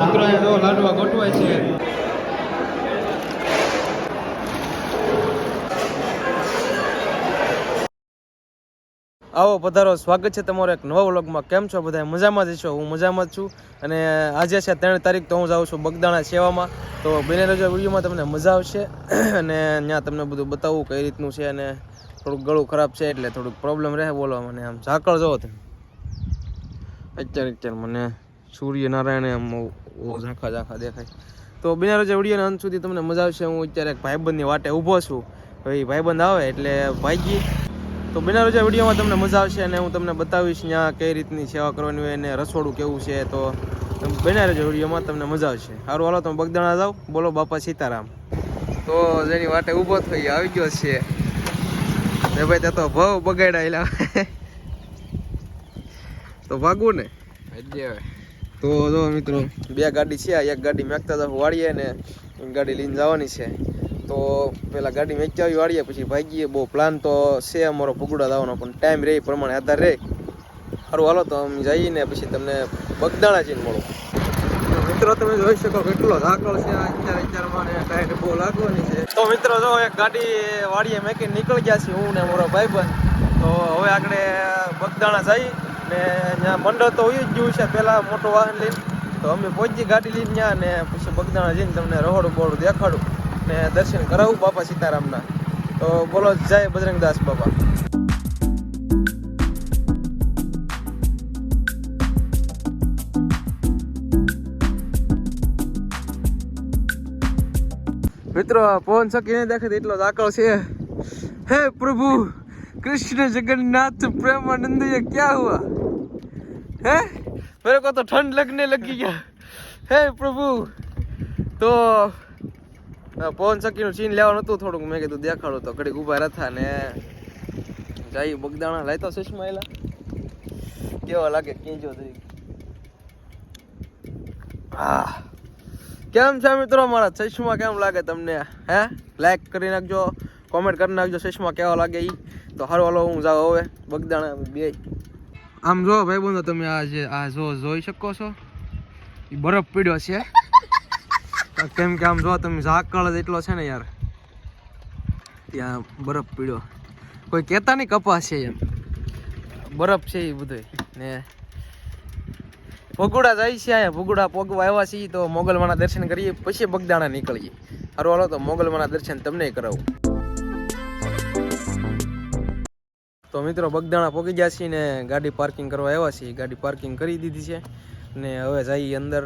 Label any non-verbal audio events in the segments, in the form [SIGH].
લાડવા ગોઠવાય છે. આવો પધારો, સ્વાગત છે તમારો એક નવા વ્લોગમાં. કેમ છો બધા મજામાં જ છો? હું મજામાં છું. અને આજે છે ત્રણ તારીખ, તો હું જાઉં છું બગદાણા સેવામાં. તો બને રજા વિડીયોમાં તમને મજા આવશે. [CLEARS THROAT] અને ત્યાં તમને બધું બતાવું કઈ રીતનું છે અને થોડુંક ગળું ખરાબ છે એટલે થોડુંક પ્રોબ્લેમ રહે બોલવા મને આમ. ઝાકળ જવો તમે. અત્યારે અત્યારે મને સૂર્યનારાયણે આમ ઝાંખા ઝાંખા દેખાય. તો બિના રજા વિડીયોના અંત સુધી તમને મજા આવશે. હું અત્યારે ભાઈબંધની વાટે ઊભો છું. હવે ભાઈબંધ આવે એટલે ભાઈજી, તો બિના રજા વિડીયોમાં તમને મજા આવશે અને હું તમને બતાવીશ ત્યાં કઈ રીતની સેવા કરવાની હોય અને રસોડું કેવું છે. તો બિના રજા વિડીયોમાં તમને મજા આવશે. સારું હાલો, તમે બગદાણા જાઓ. બોલો, બાપા સીતારામ. તો જેની વાટે ઊભો થઈ આવી ગયો છે. એ ભાઈ, ત્યાં તો ભાવ બગાડાયેલા તો ભાગવું ને. તો જો મિત્રો, બે ગાડી છે એક ગાડી મેકતા તો વાળીએ ને ગાડી લઈને જવાની છે. તો પેલા ગાડી મેચાવી વાળીએ, પછી ભાગીએ. બહુ પ્લાન તો છે અમારો પગુડા દાવાનો, પણ ટાઈમ રહે પ્રમાણે આધાર રહે. સારું હાલો, તો અમે જઈને પછી તમને બગદાણા જઈને મળો. મિત્રો, તમે જોઈ શકો કેટલો ઝાકળ છે અત્યારે અત્યારમાં ટાઈટ બહુ લાગવાની છે. તો મિત્રો, જો એક ગાડી વાડીએ મેકીને નીકળી ગયા છે હું ને મારો ભાઈબંધ. તો હવે આગળ બગદાણા જઈ ને ત્યાં મંડળ તો હોય જ ગયું છે પહેલાં મોટું વાહન લઈને. તો અમે પહોંચી ગાડી લઈને ત્યાં ને પછી બગદાણા જઈને તમને રહોડું બોડું દેખાડું ને દર્શન કરાવું બાપા સીતારામના. તો બોલો, જય બજરંગદાસ બાપા. મિત્રો પવન શકી નહીં દેખાય એટલો જ આકળ છે. હે પ્રભુ, કૃષ્ણ જગન્નાથ પ્રેમાનંદ, ક્યાં હુઆ? હે? મેરે કો તો ઠંડ લગને લગી ગયા. હે પ્રભુ? તો પવન ચક્કીનું ચીન લેવાનું હતું થોડુંક. મેં કીધું દેખાડું તો. ઘડીક ઊભા રહેતા ને જાય બગદાણા લાયતો સુષ્મા એલા કેવા લાગે? કેજો થઈ હા. કેમ છે મિત્રો મારા ચશ્મા કેમ લાગે તમને? હે? લાઈક કરી નાખજો. કોમેન્ટ કરી નાખજો ચશ્મા કેવા લાગે એ તો હારો હાલો, હું જાઉં હવે. બગદાણા બે. આમ જો ભાઈ બંધો તમે આ જે આ જો જોઈ શકો છો? એ બરફ પીડ્યો છે. કેમ કે આમ જો તમે ઝાકળ એટલો છે ને યાર. ત્યાં બરફ પીડ્યો. કોઈ કહેતા નહીં કપાસ છે એમ. બરફ છે એ બધું ને ભગુડા જાય છે અહીંયા. ભગુડા પગવા આવ્યા છીએ તો મોગલમાના દર્શન કરીએ, પછી બગદાણા નીકળીએ. સારું હાલો તો મોગલમાના દર્શન તમને કરાવું. તો મિત્રો બગદાણા પોગી ગયા છીએ ને ગાડી પાર્કિંગ કરવા આવ્યા છીએ. ગાડી પાર્કિંગ કરી દીધી છે ને હવે જઈએ અંદર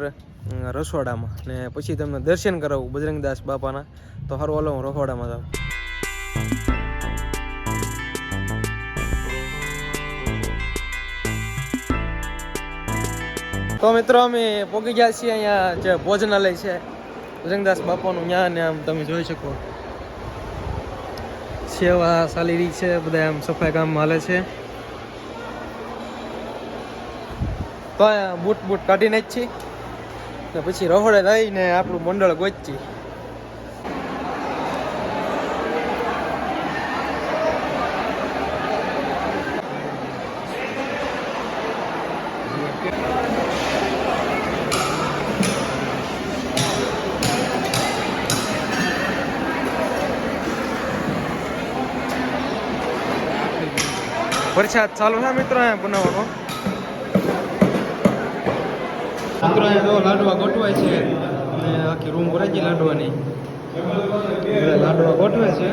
રસોડામાં. ને પછી તમને દર્શન કરાવું બજરંગદાસ બાપાના. તો હારું, હાલો, હું રસોડામાં જાઉં. તો મિત્રો અમે પોકી ગયા છીએ અહીંયા જે ભોજનાલય છે. બજરંગદાસ બાપાનું ત્યાં ને આમ તમે જોઈ શકો. સેવા ચાલી રહી છે, બધા આમ સફાઈ કામ હાલે છે. તો બૂટ બૂટ કાઢીને જ છીએ ને પછી રહોડે લઈને આપણું મંડળ ગોચી વરસાદ ચાલુ છે મિત્રો અહીંયા બનાવવાનો. મિત્રો અહીંયા જો લાડવા ગોઠવાય છે અને આખી રૂમ ભરાઈ ગઈ લાડવાની. લાડવા ગોઠવે છે.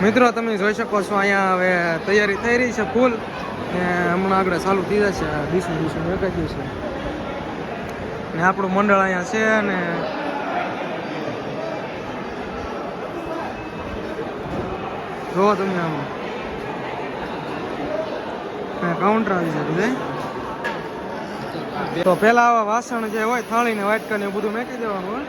મિત્રો, તમે જોઈ શકો છો, અહીંયા હવે તૈયારી થઈ રહી છે ફૂલ. ને હમણાં આગળ ચાલુ થઈ જશે દીસું દીસું વેકાઈ છે ને આપણું મંડળ અહીંયા છે ને જોવો તમે આમ. કાઉન્ટર આવી છે બધે. તો પેલા આવા વાસણ જે હોય થાળી ને વાટકા ને બધું મેકી દેવાનું હોય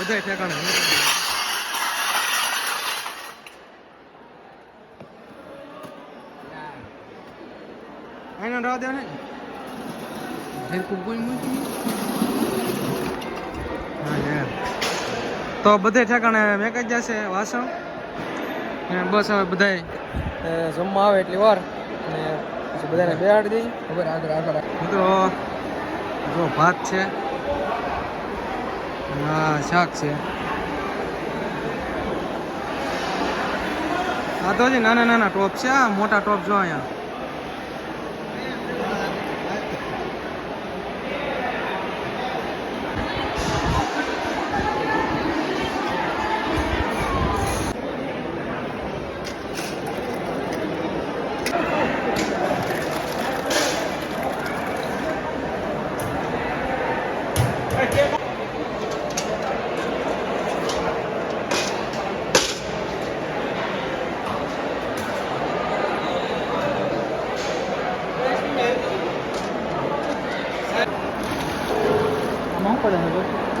બધા ઠેકાણે. રવા દે ને? કોઈ મૂકી તો બધે ઠેકાણે મેકાઈ જશે વાસણ. ને બસ હવે બધાય જમવા આવે એટલી વાર. ને પછી બધાને બેહાડી દઈ ખબર આગળ આગળ. તો જો ભાત છે. હા, શાક છે. આ તો હજી નાના નાના ટોપ છે, આ મોટા ટોપ જો અહીંયા. આમાં શું પડે છે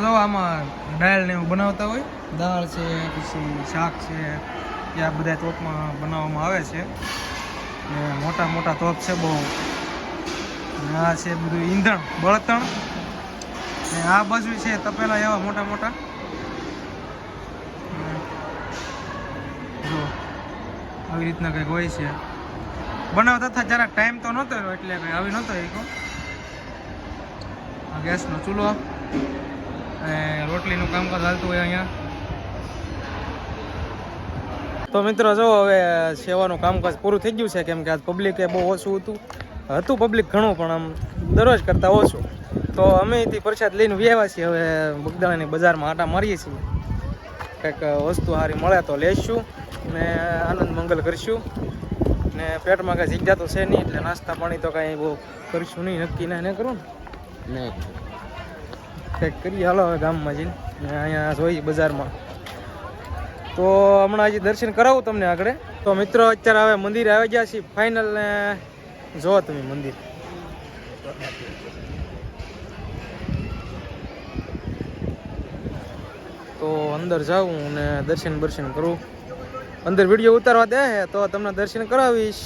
જો આમાં દાળ ને એવું બનાવતા હોય. દાળ છે, પછી શાક છે, એ આ બધા તોપમાં બનાવવામાં આવે છે. ને મોટા મોટા તોપ છે બહુ. આ છે બધું ઈંધણ, બળતણ. ને આ બાજુ છે તપેલા એવા મોટા મોટા. જો આવી રીતના કંઈક હોય છે. બનાવતા હતા જરાક ટાઈમ તો નહોતો એટલે કંઈ આવી નહોતો એ આ ગેસનો ચૂલો. અને રોટલીનું કામકાજ હાલતું હોય અહીંયા. તો મિત્રો જો હવે સેવાનું કામકાજ પૂરું થઈ ગયું છે કેમ કે આજ પબ્લિક એ બહુ ઓછું હતું. હતું પબ્લિક ઘણું પણ આમ દરરોજ કરતાં ઓછું. તો અમે અહીંથી પ્રસાદ લઈને વ્યવા છીએ. હવે બગદાણાની બજારમાં આટા મારીએ છીએ. કંઈક વસ્તુ સારી મળે તો લેશું ને આનંદ મંગલ કરીશું. ને પેટમાં કાંઈ જગ્યા તો છે નહીં એટલે નાસ્તા પાણી તો કાંઈ બહુ કરીશું નહીં નક્કી ના એને કરું ને કંઈક કરીએ. હાલો, હવે ગામમાં જઈને. અહીંયા જોઈએ બજારમાં. તો હમણાં હજી દર્શન કરાવું તમને આગળ. તો મિત્રો, અત્યારે હવે મંદિરે આવી ગયા છીએ. ફાઇનલ ને જો તમે મંદિર. તો અંદર જાઉં અને દર્શન દર્શન કરું. અંદર વીડિયો ઉતારવા દે તો તમને દર્શન કરાવીશ.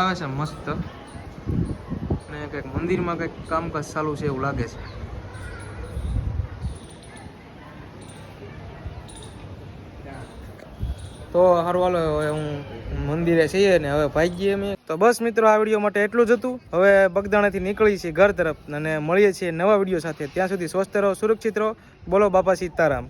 આવે છે મસ્ત. અને કંઈક મંદિરમાં કંઈક કામકાજ ચાલુ છે એવું લાગે છે. તો હારું હાલો, હવે હું મંદિરે છીએ ને હવે ભાગીએ અમે. તો બસ મિત્રો, આ વીડિયો માટે એટલું જ હતું. હવે બગદાણાથી નીકળી છીએ ઘર તરફ અને મળીએ છીએ નવા વીડિયો સાથે. ત્યાં સુધી સ્વસ્થ રહો, સુરક્ષિત રહો. બોલો બાપા સીતારામ.